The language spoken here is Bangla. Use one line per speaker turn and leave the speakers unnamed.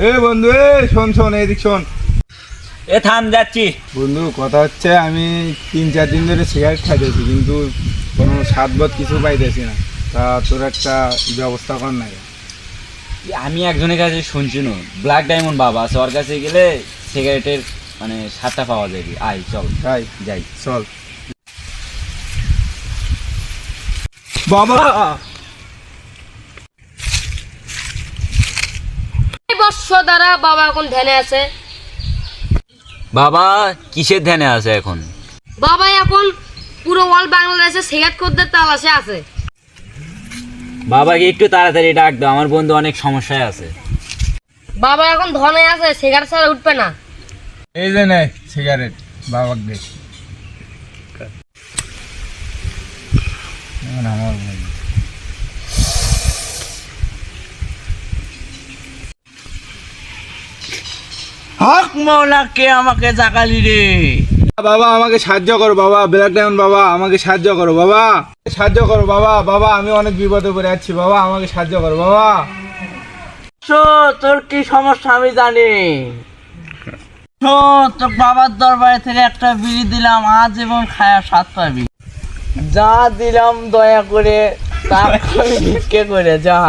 এ বন্ধু এ শোন শোন এদিক শোন।
এ থাম যাচ্ছি।
বন্ধু কথা হচ্ছে আমি তিন চার দিন ধরে সিগারেট খাইতেছি কিন্তু কোনো স্বাদ বোধ কিছু পাইতেছি না। তা তোর একটা ব্যবস্থা কর না।
আমি একজনের কাছে শুনছি নো ব্ল্যাক ডায়মন্ড বাবা আছে ওর কাছে গেলে সিগারেটের মানে স্বাদটা পাওয়া যাবে আয় চল।
তাই?
যাই।
চল। বাবা!
দ্বারা বাবা এখন ধ্যানে আছে।
বাবা কিসের ধ্যানে আছে এখন?
বাবা এখন পুরো অল বাংলাদেশে সিগারেট করতে তালাশে আছে।
বাবাকে একটু তাড়াতাড়ি ডাক দাও আমার বন্ধু অনেক সমস্যায় আছে।
বাবা এখন ধনে আছে সিগারেট ছাড়া উঠবে না।
এই যে নে সিগারেট বাবাক দে। আমার
হক মৌলাকে আমাকে জাগালি রে?
বাবা আমাকে সাহায্য করো বাবা ব্ল্যাক ডায়মন্ড বাবা আমাকে সাহায্য করো বাবা। সাহায্য করো বাবা বাবা আমি অনেক বিপদে পড়ে যাচ্ছি বাবা আমাকে সাহায্য করো বাবা।
তোর কি সমস্যা আমি জানি। তোর বাবার দরবারে থেকে একটা বিড়ি দিলাম আজ এবং খায়া স্বাদ পাবি যা দিলাম দয়া করে তা ভিক্ষে করে যা।